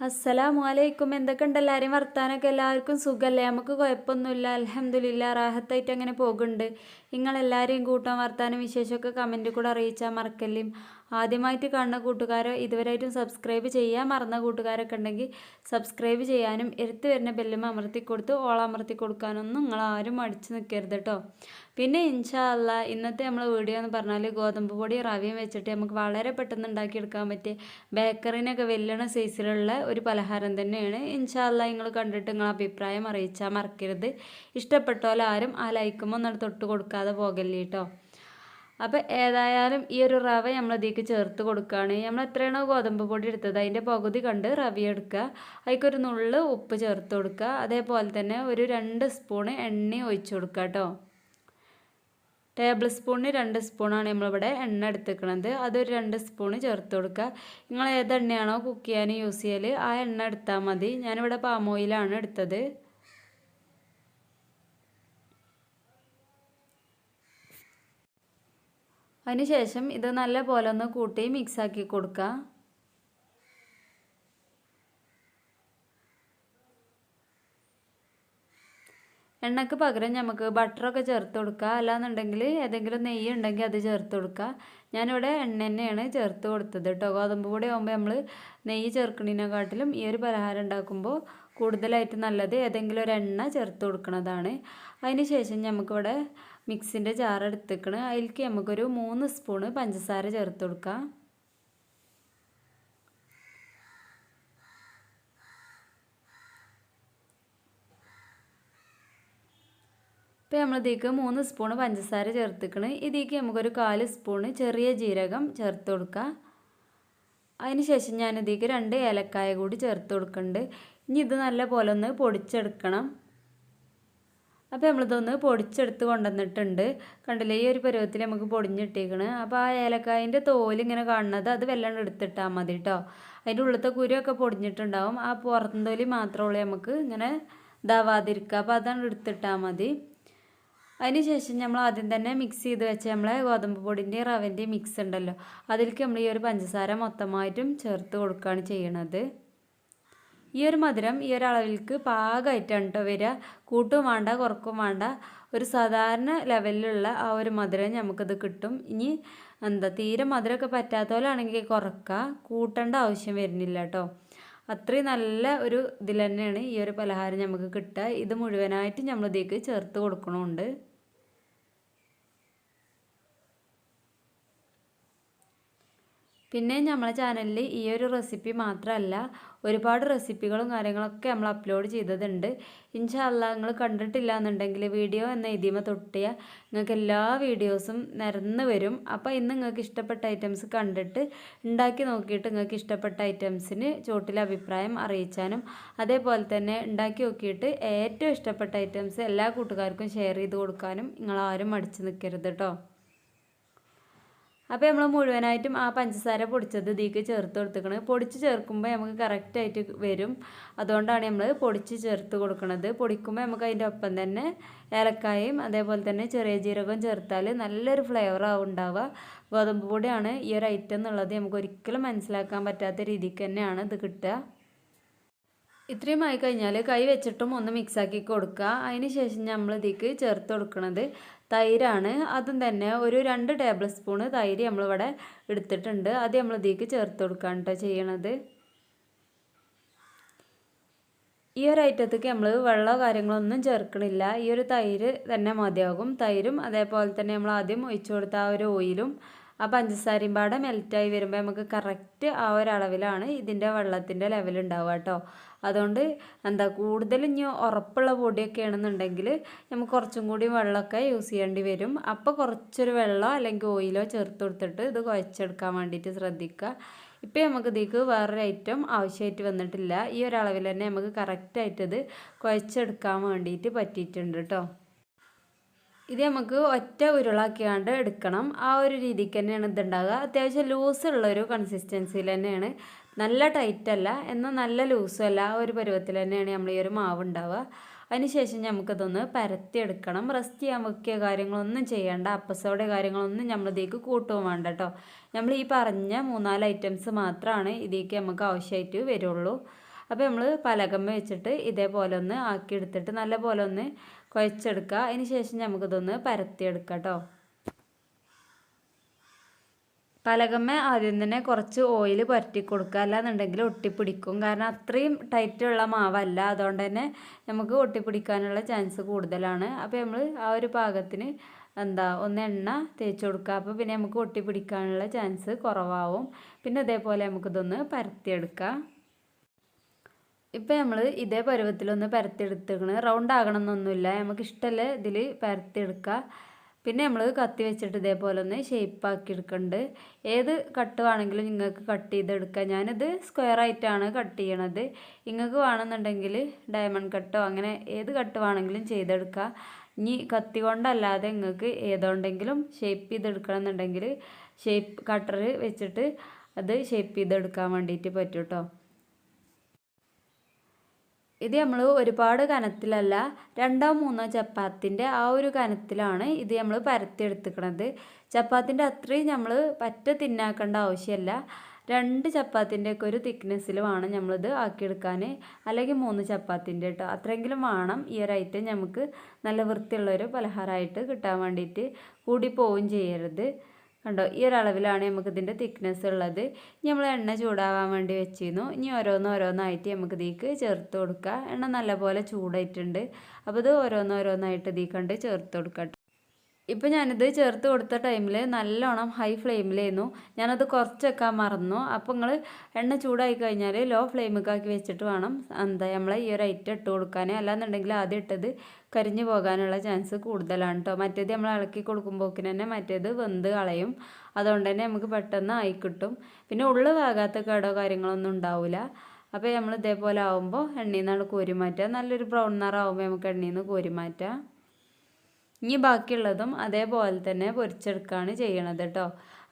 അസ്സലാമു അലൈക്കും എന്തൊക്കെയുണ്ട്? എല്ലാവരെയും വർത്താനൊക്കെ എല്ലാവർക്കും സുഖമല്ലേ നമുക്ക് കുഴപ്പമൊന്നുമില്ല. അലഹമ്മദില്ല റാഹത്തായിട്ട് അങ്ങനെ പോകുന്നുണ്ട്. നിങ്ങളെല്ലാവരെയും കൂട്ടാൻ വർത്താനം വിശേഷമൊക്കെ കമന്റിൽ കൂടെ അറിയിച്ചാൽ മറക്കല്ലേം. ആദ്യമായിട്ട് കാണുന്ന കൂട്ടുകാരോ ഇതുവരെയായിട്ടും സബ്സ്ക്രൈബ് ചെയ്യാൻ മറന്ന കൂട്ടുകാരൊക്കെ ഉണ്ടെങ്കിൽ സബ്സ്ക്രൈബ് ചെയ്യാനും എടുത്ത് വരുന്ന ബെല്ലും അമർത്തി കൊടുത്ത് ഓളമർത്തി കൊടുക്കാനൊന്നും നിങ്ങൾ ആരും അടിച്ചു നിൽക്കരുത് കേട്ടോ. പിന്നെ ഇൻഷാ അല്ല ഇന്നത്തെ നമ്മൾ വീഡിയോ എന്ന് പറഞ്ഞാൽ ഗോതമ്പ് പൊടി റവിയും വെച്ചിട്ട് നമുക്ക് വളരെ പെട്ടെന്ന് ഉണ്ടാക്കിയെടുക്കാൻ പറ്റിയ ബേക്കറിനൊക്കെ വെല്ലണ സൈസിലുള്ള ഒരു പലഹാരം തന്നെയാണ്. ഇൻഷാ അല്ല നിങ്ങൾ കണ്ടിട്ട് നിങ്ങൾ അഭിപ്രായം അറിയിച്ചാൽ മറക്കരുത്. ഇഷ്ടപ്പെട്ടോലെ ആരും ആ ലൈക്കുമ്പോൾ ഒന്ന് തൊട്ട് കൊടുക്കാതെ പോകല്ലേ കേട്ടോ അപ്പോൾ ഏതായാലും ഈ ഒരു റവ നമ്മൾ ഇതിലേക്ക് ചേർത്ത് കൊടുക്കുകയാണ്. നമ്മൾ എത്രയാണോ ഗോതമ്പ് പൊടി എടുത്തത് അതിന്റെ പകുതി കണ്ട് റവ എടുക്കുക. അതിലേക്കൊരു നുള്ള് ഉപ്പ് ചേർത്ത് കൊടുക്കുക. അതേപോലെ തന്നെ ഒരു രണ്ട് സ്പൂണ് എണ്ണ ഒഴിച്ചു കൊടുക്കുക കേട്ടോ. ടേബിൾ സ്പൂണിന് രണ്ട് സ്പൂണാണ് നമ്മളിവിടെ എണ്ണ എടുത്തിരിക്കുന്നത്. അതൊരു രണ്ട് സ്പൂണ് ചേർത്ത് കൊടുക്കുക. നിങ്ങൾ ഏത് എണ്ണയാണോ കുക്ക് ചെയ്യാൻ യൂസ് ചെയ്യൽ ആ എണ്ണ എടുത്താൽ മതി. ഞാനിവിടെ പാം ഓയിലാണ് എടുത്തത്. അതിനുശേഷം ഇത് നല്ല പോലെ ഒന്ന് കൂട്ടി മിക്സാക്കി കൊടുക്കുക. എണ്ണക്ക് പകരം നമുക്ക് ബട്ടറൊക്കെ ചേർത്ത് കൊടുക്കുക. അല്ലാന്നുണ്ടെങ്കിൽ ഏതെങ്കിലും നെയ്യ് ഉണ്ടെങ്കിൽ അത് ചേർത്ത് കൊടുക്കുക. ഞാനിവിടെ എണ്ണ തന്നെയാണ് ചേർത്ത് കൊടുത്തത് കേട്ടോ. ഗോതമ്പ് പൊടി ആകുമ്പോൾ നമ്മൾ നെയ്യ് ചേർക്കണതിനെക്കാട്ടിലും ഈ ഒരു പലഹാരം ഉണ്ടാക്കുമ്പോൾ കൂടുതലായിട്ട് നല്ലത് ഏതെങ്കിലും ഒരു എണ്ണ ചേർത്ത് കൊടുക്കുന്നതാണ് അതിന് ശേഷം നമുക്കിവിടെ മിക്സിന്റെ ജാർ എടുത്തേക്കണ്. അതിലേക്ക് നമുക്കൊരു മൂന്ന് സ്പൂണ് പഞ്ചസാര ചേർത്ത് കൊടുക്കാം. ഇപ്പോൾ നമ്മൾ ഇതിലേക്ക് മൂന്ന് സ്പൂണ് പഞ്ചസാര ചേർത്തിക്കണ്. ഇതിലേക്ക് നമുക്കൊരു കാൽ സ്പൂണ് ചെറിയ ജീരകം ചേർത്ത് കൊടുക്കുക അതിന് ശേഷം ഞാൻ ഇതിലേക്ക് രണ്ട് ഏലക്കായ കൂടി ചേർത്ത് കൊടുക്കുന്നുണ്ട് ഇനി ഇത് നല്ല പോലെ ഒന്ന് പൊടിച്ചെടുക്കണം. അപ്പോൾ നമ്മളിതൊന്ന് പൊടിച്ചെടുത്ത് കൊണ്ടുവന്നിട്ടുണ്ട്. കണ്ടില്ലേ ഈ ഒരു പരുവത്തിൽ നമുക്ക് പൊടിഞ്ഞിട്ടേക്കണ്. അപ്പോൾ ആ ഏലക്കായന്റെ തോലിങ്ങനെ കാണുന്നത് അത് വെള്ളം എടുത്തിട്ടാൽ മതി കേട്ടോ അതിന്റെ ഉള്ളത്തെ കുരുവൊക്കെ പൊടിഞ്ഞിട്ടുണ്ടാവും. ആ പുറത്തും തോലി മാത്രമുള്ളൂ നമുക്ക് ഇങ്ങനെ ഇതാവാതിരിക്കുക. അപ്പോൾ അതാണ് എടുത്തിട്ടാൽ മതി. അതിന് ശേഷം നമ്മൾ ആദ്യം തന്നെ മിക്സ് ചെയ്ത് വെച്ച നമ്മളെ ഗോതമ്പ് പൊടിന്റെയും റവന്റെയും മിക്സ് ഉണ്ടല്ലോ. അതിലേക്ക് നമ്മൾ ഈ ഒരു പഞ്ചസാര മൊത്തമായിട്ടും ചേർത്ത് കൊടുക്കുകയാണ് ചെയ്യണത്. ഈ ഒരു മധുരം ഈ ഒരു അളവിലേക്ക് പാകമായിട്ടാണ് കേട്ടോ വരിക കൂട്ടും വേണ്ട കുറക്കും വേണ്ട. ഒരു സാധാരണ ലെവലിലുള്ള ആ ഒരു മധുരം നമുക്കിത് കിട്ടും. ഇനി എന്താ തീരെ മധുരമൊക്കെ പറ്റാത്ത പോലെ ആണെങ്കിൽ കുറക്കുക കൂട്ടേണ്ട ആവശ്യം വരുന്നില്ല കേട്ടോ അത്രയും നല്ല ഒരു ഇതിൽ തന്നെയാണ് ഈ ഒരു പലഹാരം നമുക്ക് കിട്ടുക. ഇത് മുഴുവനായിട്ട് നമ്മളിതേക്ക് ചേർത്ത് കൊടുക്കണമുണ്ട് പിന്നെ നമ്മളെ ചാനലിൽ ഈ ഒരു റെസിപ്പി മാത്രമല്ല ഒരുപാട് റെസിപ്പികളും കാര്യങ്ങളൊക്കെ നമ്മൾ അപ്ലോഡ് ചെയ്തതുണ്ട്. ഇൻഷാല്ല നിങ്ങൾ കണ്ടിട്ടില്ല എന്നുണ്ടെങ്കിൽ വീഡിയോ എന്ന ഇതിമ തൊട്ടിയ നിങ്ങൾക്ക് എല്ലാ വീഡിയോസും നിരന്ന് വരും. അപ്പോൾ ഇന്ന് നിങ്ങൾക്ക് ഇഷ്ടപ്പെട്ട ഐറ്റംസ് കണ്ടിട്ട് ഉണ്ടാക്കി നോക്കിയിട്ട് നിങ്ങൾക്ക് ഇഷ്ടപ്പെട്ട ഐറ്റംസിന് ചോട്ടിലെ അഭിപ്രായം അറിയിച്ചാനും അതേപോലെ തന്നെ ഉണ്ടാക്കി നോക്കിയിട്ട് ഏറ്റവും ഇഷ്ടപ്പെട്ട ഐറ്റംസ് എല്ലാ കൂട്ടുകാർക്കും ഷെയർ ചെയ്ത് കൊടുക്കാനും നിങ്ങളാരും മടിച്ച് നിൽക്കരുത് കേട്ടോ അപ്പോൾ നമ്മൾ മുഴുവനായിട്ടും ആ പഞ്ചസാര പൊടിച്ചത് ഇതിലേക്ക് ചേർത്ത് കൊടുത്തേക്കണത് പൊടിച്ച് ചേർക്കുമ്പോൾ നമുക്ക് കറക്റ്റായിട്ട് വരും. അതുകൊണ്ടാണ് നമ്മൾ പൊടിച്ച് ചേർത്ത് കൊടുക്കുന്നത് പൊടിക്കുമ്പോൾ നമുക്ക് അതിന്റെ ഒപ്പം തന്നെ ഏലക്കായും അതേപോലെ തന്നെ ചെറിയ ജീരകവും ചേർത്താൽ നല്ലൊരു ഫ്ലേവറാവും ഉണ്ടാവുക. ഗോതമ്പ് പൊടിയാണ് ഈ ഒരു ഐറ്റം എന്നുള്ളത് നമുക്ക് ഒരിക്കലും മനസ്സിലാക്കാൻ പറ്റാത്ത രീതിക്ക് തന്നെയാണ് ഇത് കിട്ടുക. ഇത്രയും ആയി കഴിഞ്ഞാൽ കൈ വെച്ചിട്ടും ഒന്ന് മിക്സാക്കി കൊടുക്കുക. അതിന് ശേഷം നമ്മൾ ചേർത്ത് കൊടുക്കുന്നത് തൈരാണ്. അതും തന്നെ ഒരു രണ്ട് ടേബിൾ സ്പൂണ് തൈര് നമ്മളിവിടെ എടുത്തിട്ടുണ്ട്. അത് നമ്മൾ ചേർത്ത് കൊടുക്കുകയാണ് കേട്ടോ ചെയ്യണത്. ഈ ഒരു ഐറ്റത്തേക്ക് നമ്മൾ വെള്ളമോ കാര്യങ്ങളൊന്നും ചേർക്കണില്ല. ഈ ഒരു തൈര് തന്നെ മതിയാകും. തൈരും അതേപോലെ തന്നെ നമ്മൾ ആദ്യം ഒഴിച്ചു കൊടുത്ത ആ ഒരു ഓയിലും ആ പഞ്ചസാരയും പാടെ മെൽറ്റായി വരുമ്പോൾ നമുക്ക് കറക്റ്റ് ആ ഒരളവിലാണ് ഇതിന്റെ വെള്ളത്തിന്റെ ലെവൽ ഉണ്ടാവുക കേട്ടോ അതുകൊണ്ട് എന്താ കൂടുതൽ ഇനി ഉറപ്പുള്ള പൊടിയൊക്കെ ആണെന്നുണ്ടെങ്കിൽ നമുക്ക് കുറച്ചും കൂടി വെള്ളമൊക്കെ യൂസ് ചെയ്യേണ്ടി വരും. അപ്പോൾ കുറച്ചൊരു വെള്ളമോ അല്ലെങ്കിൽ ഓയിലോ ചേർത്ത് കൊടുത്തിട്ട് ഇത് കുഴച്ചെടുക്കാൻ വേണ്ടിയിട്ട് ശ്രദ്ധിക്കുക. ഇപ്പോൾ നമുക്ക് ഇതിക്ക് വേറൊരു ഐറ്റം ആവശ്യമായിട്ട് വന്നിട്ടില്ല. ഈ ഒരളവിൽ തന്നെ നമുക്ക് കറക്റ്റായിട്ടത് കുഴച്ചെടുക്കാൻ വേണ്ടിയിട്ട് പറ്റിയിട്ടുണ്ട് കേട്ടോ ഇത് നമുക്ക് ഒറ്റ ഉരുളാക്കിയാണ്ട് എടുക്കണം. ആ ഒരു രീതിക്ക് തന്നെയാണ് ഇതുണ്ടാകുക അത്യാവശ്യം ലൂസുള്ളൊരു കൺസിസ്റ്റൻസിയിൽ തന്നെയാണ്. നല്ല ടൈറ്റ് അല്ല എന്നാൽ നല്ല ലൂസും അല്ല. ആ ഒരു പരുവത്തിൽ തന്നെയാണ് നമ്മൾ ഈ ഒരു മാവ് ഉണ്ടാവുക. അതിനുശേഷം നമുക്കിതൊന്ന് പരത്തിയെടുക്കണം റെസ്റ്റ് ചെയ്യാൻ വെക്കിയ കാര്യങ്ങളൊന്നും ചെയ്യേണ്ട. അപ്പസോടെ കാര്യങ്ങളൊന്നും നമ്മൾ ഇതിലേക്ക് കൂട്ടുകയും വേണ്ട കേട്ടോ. നമ്മൾ ഈ പറഞ്ഞ മൂന്നാൽ ഐറ്റംസ് മാത്രമാണ് ഇതിലേക്ക് നമുക്ക് ആവശ്യമായിട്ട് വരുള്ളൂ. അപ്പോൾ നമ്മൾ പലകമ്മ വെച്ചിട്ട് ഇതേപോലെ ഒന്ന് ആക്കി എടുത്തിട്ട് നല്ല പോലെ ഒന്ന് കുഴച്ചെടുക്കുക അതിന് ശേഷം നമുക്കിതൊന്ന് പരത്തിയെടുക്കാം കേട്ടോ പലകമ്മ ആദ്യം തന്നെ കുറച്ച് ഓയിൽ പുരട്ടി കൊടുക്കുക. അല്ലാന്നുണ്ടെങ്കിൽ ഒട്ടിപ്പിടിക്കും. കാരണം അത്രയും ടൈറ്റുള്ള മാവല്ല. അതുകൊണ്ട് തന്നെ നമുക്ക് ഒട്ടിപ്പിടിക്കാനുള്ള ചാൻസ് കൂടുതലാണ്. അപ്പോൾ നമ്മൾ ആ ഒരു പാകത്തിന് എന്താ ഒന്ന് എണ്ണ തേച്ച് കൊടുക്കുക. അപ്പോൾ പിന്നെ നമുക്ക് ഒട്ടിപ്പിടിക്കാനുള്ള ചാൻസ് കുറവാവും. പിന്നെ അതേപോലെ നമുക്കിതൊന്ന് പരത്തിയെടുക്കാം. ഇപ്പം നമ്മൾ ഇതേ പരുവത്തിലൊന്ന് പരത്തിയെടുത്തേക്കണ്. റൗണ്ട് ആകണമെന്നൊന്നുമില്ല നമുക്ക് ഇഷ്ടമല്ല ഇതിൽ പരത്തിയെടുക്കുക പിന്നെ നമ്മൾ കത്തി വെച്ചിട്ട് ഇതേപോലെ ഒന്ന് ഷേപ്പാക്കി എടുക്കുന്നുണ്ട് ഏത് കട്ട് വേണമെങ്കിലും നിങ്ങൾക്ക് കട്ട് ചെയ്തെടുക്കുക ഞാനിത് സ്ക്വയർ ആയിട്ടാണ് കട്ട് ചെയ്യണത്. നിങ്ങൾക്ക് വേണമെന്നുണ്ടെങ്കിൽ ഡയമണ്ട് കട്ടോ അങ്ങനെ ഏത് കട്ട് വേണമെങ്കിലും ചെയ്തെടുക്കുക ഇനി കത്തി കൊണ്ടല്ലാതെ നിങ്ങൾക്ക് ഏതുകൊണ്ടെങ്കിലും ഷേപ്പ് ചെയ്തെടുക്കണം എന്നുണ്ടെങ്കിൽ ഷേപ്പ് കട്ടർ വെച്ചിട്ട് അത് ഷേപ്പ് ചെയ്തെടുക്കാൻ വേണ്ടിയിട്ട് പറ്റൂട്ടോ. ഇത് നമ്മൾ ഒരുപാട് കനത്തിലല്ല രണ്ടോ മൂന്നോ ചപ്പാത്തിന്റെ ആ ഒരു കനത്തിലാണ് ഇത് നമ്മൾ പരത്തിയെടുത്തുക്കണത്. ചപ്പാത്തിന്റെ അത്രയും നമ്മൾ പറ്റ തിന്നാക്കേണ്ട ആവശ്യമില്ല രണ്ട് ചപ്പാത്തിന്റെ ഒക്കെ ഒരു തിക്നെസ്സിൽ വേണം നമ്മളിത് ആക്കിയെടുക്കാൻ അല്ലെങ്കിൽ മൂന്ന് ചപ്പാത്തിന്റെ കേട്ടോ അത്രയെങ്കിലും വേണം ഈ ഒരു ഐറ്റം നമുക്ക് നല്ല വൃത്തിയുള്ളൊരു പലഹാരമായിട്ട് കിട്ടാൻ വേണ്ടിയിട്ട് കൂടി പോവുകയും ചെയ്യരുത്. കണ്ടോ? ഈ അളവിലാണ് നമുക്ക് ഇതിന്റെ തിക്നെസ് ഉള്ളത്. ഇനി നമ്മൾ എണ്ണ ചൂടാവാൻ വേണ്ടി വെച്ചിരുന്നു. ഇനി ഓരോന്ന് ഓരോന്നായിട്ട് നമുക്ക് ഇതിലേക്ക് ചേർത്ത് കൊടുക്കുക. എണ്ണ നല്ലപോലെ ചൂടായിട്ടുണ്ട്. അപ്പോൾ ഇത് ഓരോന്നോരോന്നായിട്ട് കണ്ട് ചേർത്ത് കൊടുക്കട്ടെ ഇപ്പം ഞാനിത് ചേർത്ത് കൊടുത്ത ടൈമിൽ നല്ലോണം ഹൈ ഫ്ലെയിമിലായിരുന്നു ഞാനത് കുറച്ചൊക്കെ മറന്നു. അപ്പോൾ നിങ്ങൾ എണ്ണ ചൂടായി കഴിഞ്ഞാൽ ലോ ഫ്ലെയിമൊക്കെ ആക്കി വെച്ചിട്ട് വേണം എന്താ നമ്മളെ ഈ ഒരു ഐറ്റം ഇട്ട് കൊടുക്കാൻ. അല്ലാന്നുണ്ടെങ്കിൽ ആദ്യം ഇട്ടത് കരിഞ്ഞു പോകാനുള്ള ചാൻസ് കൂടുതലാണ് കേട്ടോ മറ്റേത് നമ്മൾ ഇളക്കി കൊടുക്കുമ്പോക്കിന് തന്നെ മറ്റേത് വെന്ത് കളയും. അതുകൊണ്ട് തന്നെ നമുക്ക് പെട്ടെന്ന് ആയി കിട്ടും. പിന്നെ ഉള്ളു വേകാത്ത കേടോ കാര്യങ്ങളൊന്നും ഉണ്ടാവില്ല അപ്പോൾ നമ്മൾ ഇതേപോലെ ആകുമ്പോൾ എണ്ണയിൽ നിന്നാണ് കോരി മാറ്റുക നല്ലൊരു ബ്രൗൺ നിറമാകുമ്പോൾ നമുക്ക് എണ്ണയിൽ നിന്ന് കോരി മാറ്റാം. ഇനി ബാക്കിയുള്ളതും അതേപോലെ തന്നെ പൊരിച്ചെടുക്കുകയാണ് ചെയ്യണത് കേട്ടോ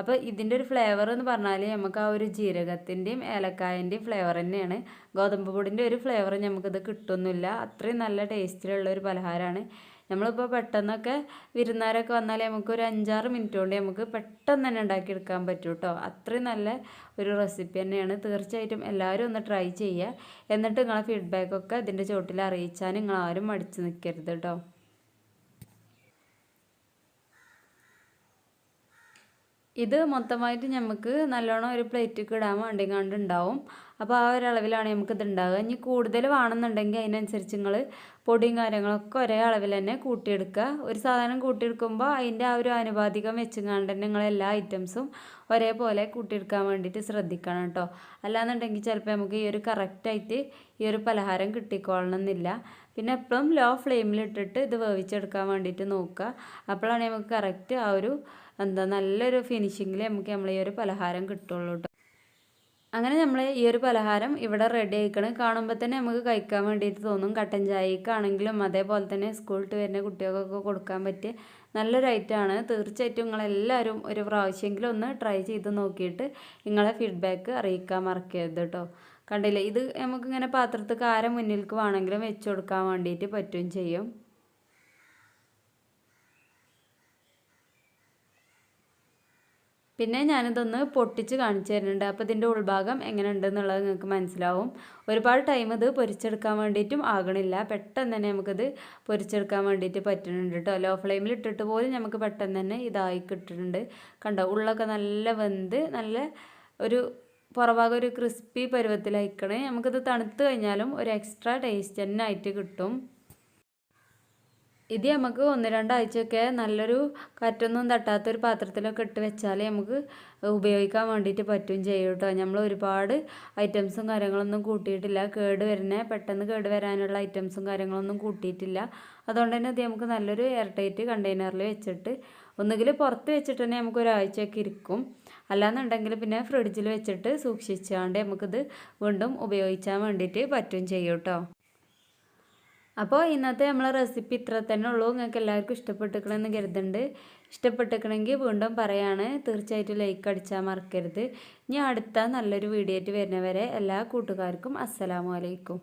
അപ്പോൾ ഇതിന്റെ ഒരു ഫ്ലേവർ എന്ന് പറഞ്ഞാൽ നമുക്ക് ആ ഒരു ജീരകത്തിന്റെയും ഏലക്കായന്റെയും ഫ്ലേവർ തന്നെയാണ്. ഗോതമ്പ് പൊടിന്റെ ഒരു ഫ്ലേവർ നമുക്കിത് കിട്ടുന്നില്ല. അത്രയും നല്ല ടേസ്റ്റിലുള്ള ഒരു പലഹാരമാണ് നമ്മളിപ്പോൾ പെട്ടെന്നൊക്കെ വിരുന്നാരൊക്കെ വന്നാൽ നമുക്ക് ഒരു അഞ്ചാറ് മിനിറ്റ് കൊണ്ട് നമുക്ക് പെട്ടെന്ന് തന്നെ ഉണ്ടാക്കിയെടുക്കാൻ പറ്റും കേട്ടോ അത്രയും നല്ല ഒരു റെസിപ്പി തന്നെയാണ്. തീർച്ചയായിട്ടും എല്ലാവരും ഒന്ന് ട്രൈ ചെയ്യുക. എന്നിട്ട് നിങ്ങളെ ഫീഡ്ബാക്കൊക്കെ ഇതിന്റെ ചോട്ടിൽ അറിയിച്ചാൽ നിങ്ങളാരും മടിച്ച് നിൽക്കരുത് കേട്ടോ ഇത് മൊത്തമായിട്ട് നമുക്ക് നല്ലോണം ഒരു പ്ലേറ്റിലേക്ക് ഇടാൻ വേണ്ടി കണ്ട് ഉണ്ടാവും അപ്പോൾ ആ ഒരു അളവിലാണ് ഇത് ഉണ്ടാവുക ഇനി കൂടുതൽ വേണമെന്നുണ്ടെങ്കിൽ അതിനനുസരിച്ച് നിങ്ങൾ പൊടിയും കാര്യങ്ങളൊക്കെ ഒരേ അളവിൽ തന്നെ കൂട്ടിയെടുക്കുക. ഒരു സാധനം കൂട്ടിയെടുക്കുമ്പോൾ അതിന്റെ ആ ഒരു ആനുപാതികം വെച്ചുകൊണ്ട് തന്നെ നിങ്ങൾ എല്ലാ ഐറ്റംസും ഒരേപോലെ കൂട്ടിയെടുക്കാൻ വേണ്ടിയിട്ട് ശ്രദ്ധിക്കണം കേട്ടോ അല്ലാന്നുണ്ടെങ്കിൽ ചിലപ്പോൾ നമുക്ക് ഈ ഒരു കറക്റ്റായിട്ട് ഈ ഒരു പലഹാരം കിട്ടിക്കൊള്ളണമെന്നില്ല പിന്നെ എപ്പോഴും ലോ ഫ്ലെയിമിലിട്ടിട്ട് ഇത് വേവിച്ചെടുക്കാൻ വേണ്ടിയിട്ട് നോക്കുക. അപ്പോഴാണ് നമുക്ക് കറക്റ്റ് ആ ഒരു എന്താ നല്ലൊരു ഫിനിഷിങ്ങിൽ നമുക്ക് നമ്മൾ ഈ ഒരു പലഹാരം കിട്ടുള്ളൂ കേട്ടോ അങ്ങനെ നമ്മൾ ഈ ഒരു പലഹാരം ഇവിടെ റെഡി ആയിക്കണം. കാണുമ്പോൾ തന്നെ നമുക്ക് കഴിക്കാൻ വേണ്ടിയിട്ട് തോന്നും. കട്ടൻ ചായക്കാണെങ്കിലും അതേപോലെ തന്നെ സ്കൂളിൽ വരുന്ന കുട്ടികൾക്കൊക്കെ കൊടുക്കാൻ പറ്റിയ നല്ലൊരു ഐറ്റമാണ് തീർച്ചയായിട്ടും നിങ്ങളെല്ലാവരും ഒരു പ്രാവശ്യമെങ്കിലും ഒന്ന് ട്രൈ ചെയ്ത് നോക്കിയിട്ട് നിങ്ങളെ ഫീഡ്ബാക്ക് അറിയിക്കാൻ മറക്കരുത് കേട്ടോ കണ്ടില്ലേ? ഇത് നമുക്കിങ്ങനെ പാത്രത്തിൽ കാരം മുന്നിലേക്ക് വേണമെങ്കിലും വെച്ച് കൊടുക്കാൻ വേണ്ടിയിട്ട് പറ്റുകയും ചെയ്യും. പിന്നെ ഞാനിതൊന്ന് പൊട്ടിച്ച് കാണിച്ചു തരുന്നുണ്ട്. അപ്പോൾ ഇതിന്റെ ഉൾഭാഗം എങ്ങനെ ഉണ്ടെന്നുള്ളത് നിങ്ങൾക്ക് മനസ്സിലാവും. ഒരുപാട് ടൈം ഇത് പൊരിച്ചെടുക്കാൻ വേണ്ടിയിട്ടും ആകണില്ല. പെട്ടെന്ന് തന്നെ നമുക്കിത് പൊരിച്ചെടുക്കാൻ വേണ്ടിയിട്ട് പറ്റുന്നുണ്ട് കേട്ടോ. ലോ ഫ്ലെയിമിൽ ഇട്ടിട്ട് പോലും നമുക്ക് പെട്ടെന്ന് തന്നെ ഇതായി കിട്ടുന്നുണ്ട്. കണ്ടോ? ഉള്ളൊക്കെ നല്ല വെന്ത് നല്ല ഒരു പുറഭാഗം ഒരു ക്രിസ്പി പരുവത്തിലയക്കണേ. നമുക്കിത് തണുത്ത് കഴിഞ്ഞാലും ഒരു എക്സ്ട്രാ ടേസ്റ്റ് തന്നെ ആയിട്ട് കിട്ടും. ഇത് നമുക്ക് ഒന്ന് രണ്ടാഴ്ചയൊക്കെ നല്ലൊരു കാറ്റൊന്നും തട്ടാത്തൊരു പാത്രത്തിലൊക്കെ ഇട്ട് വെച്ചാലേ നമുക്ക് ഉപയോഗിക്കാൻ വേണ്ടിയിട്ട് പറ്റും ചെയ്യും കേട്ടോ. നമ്മൾ ഒരുപാട് ഐറ്റംസും കാര്യങ്ങളൊന്നും കൂട്ടിയിട്ടില്ല. കേട് വരുന്ന പെട്ടെന്ന് കേട് വരാനുള്ള ഐറ്റംസും കാര്യങ്ങളൊന്നും കൂട്ടിയിട്ടില്ല. അതുകൊണ്ട് തന്നെ ഇത് നമുക്ക് നല്ലൊരു എയർ ടൈറ്റ് കണ്ടെയ്നറിൽ വെച്ചിട്ട് ഒന്നുകിൽ പുറത്ത് വെച്ചിട്ട് തന്നെ നമുക്ക് ഒരാഴ്ചയൊക്കെ ഇരിക്കും. അല്ലാന്നുണ്ടെങ്കിൽ പിന്നെ ഫ്രിഡ്ജിൽ വെച്ചിട്ട് സൂക്ഷിച്ചാണ്ട് നമുക്കിത് വീണ്ടും ഉപയോഗിക്കാൻ വേണ്ടിയിട്ട് പറ്റും ചെയ്യും കേട്ടോ. അപ്പോൾ ഇന്നത്തെ നമ്മളെ റെസിപ്പി ഇത്ര തന്നെ ഉള്ളൂ. നിങ്ങൾക്ക് എല്ലാവർക്കും ഇഷ്ടപ്പെട്ടിരിക്കണമെന്ന് കരുതുന്നുണ്ട്. ഇഷ്ടപ്പെട്ടിരിക്കണമെങ്കിൽ വീണ്ടും പറയാണ്. തീർച്ചയായിട്ടും ലൈക്ക് അടിച്ചാൽ മറക്കരുത്. ഇനി അടുത്ത നല്ലൊരു വീഡിയോ ആയിട്ട് വരുന്നവരെ എല്ലാ കൂട്ടുകാർക്കും അസ്സലാമു അലൈക്കും.